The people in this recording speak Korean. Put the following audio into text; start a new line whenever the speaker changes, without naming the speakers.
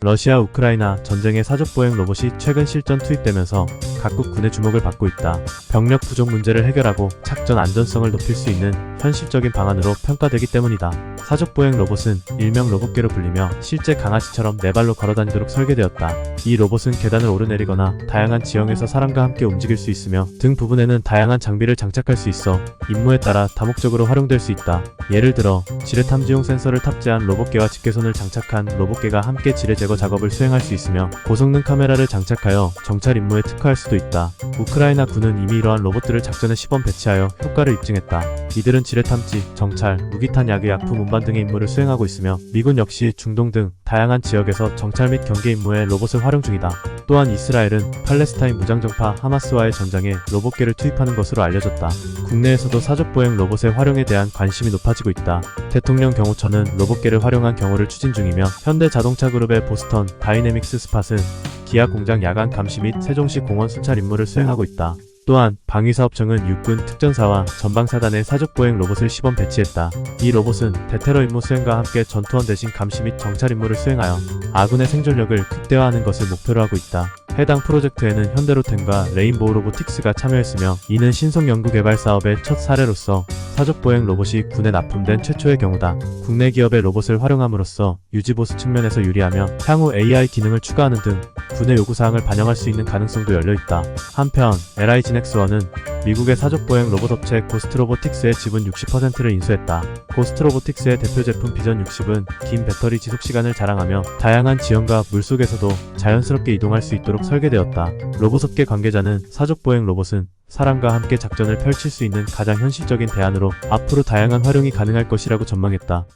러시아 우크라이나 전쟁의 사족 보행 로봇이 최근 실전 투입되면서 각국 군의 주목을 받고 있다. 병력 부족 문제를 해결하고 작전 안전성을 높일 수 있는 현실적인 방안으로 평가되기 때문이다. 사족 보행 로봇은 일명 로봇개로 불리며 실제 강아지처럼 네 발로 걸어 다니도록 설계되었다. 이 로봇은 계단을 오르내리거나 다양한 지형에서 사람과 함께 움직일 수 있으며 등 부분에는 다양한 장비를 장착할 수 있어 임무에 따라 다목적으로 활용될 수 있다. 예를 들어 지뢰 탐지용 센서를 탑재한 로봇개와 집게손을 장착한 로봇개가 함께 지뢰 제거 작업을 수행할 수 있으며 고성능 카메라를 장착하여 정찰 임무에 특화할 수도 있다. 우크라이나 군은 이미 이러한 로봇들을 작전에 시범 배치하여 효과를 입증했다. 이들은 지뢰 탐지, 정찰, 무기탄 야기 약품 운반 등의 임무를 수행하고 있으며 미군 역시 중동 등 다양한 지역에서 정찰 및 경계 임무에 로봇을 활용 중이다. 또한 이스라엘은 팔레스타인 무장정파 하마스와의 전장에 로봇개를 투입하는 것으로 알려졌다. 국내에서도 사족보행 로봇의 활용에 대한 관심이 높아지고 있다. 대통령 경호처는 로봇개를 활용한 경우를 추진 중이며 현대자동차 그룹의 보스턴 다이내믹스 스팟은 기아 공장 야간 감시 및 세종시 공원 순찰 임무를 수행하고 있다. 또한 방위사업청은 육군 특전사와 전방사단에 사족보행 로봇을 시범 배치했다. 이 로봇은 대테러 임무 수행과 함께 전투원 대신 감시 및 정찰 임무를 수행하여 아군의 생존력을 극대화하는 것을 목표로 하고 있다. 해당 프로젝트에는 현대로템과 레인보우 로보틱스가 참여했으며 이는 신속 연구 개발 사업의 첫 사례로서 사족보행 로봇이 군에 납품된 최초의 경우다. 국내 기업의 로봇을 활용함으로써 유지보수 측면에서 유리하며 향후 AI 기능을 추가하는 등 군의 요구사항을 반영할 수 있는 가능성도 열려있다. 한편 LI지넥스원은 미국의 사족보행 로봇 업체 고스트로보틱스의 지분 60%를 인수했다. 고스트로보틱스의 대표 제품 비전 60은 긴 배터리 지속 시간을 자랑하며 다양한 지형과 물속에서도 자연스럽게 이동할 수 있도록 설계되었다. 로봇업계 관계자는 사족보행 로봇은 사람과 함께 작전을 펼칠 수 있는 가장 현실적인 대안으로 앞으로 다양한 활용이 가능할 것이라고 전망했다.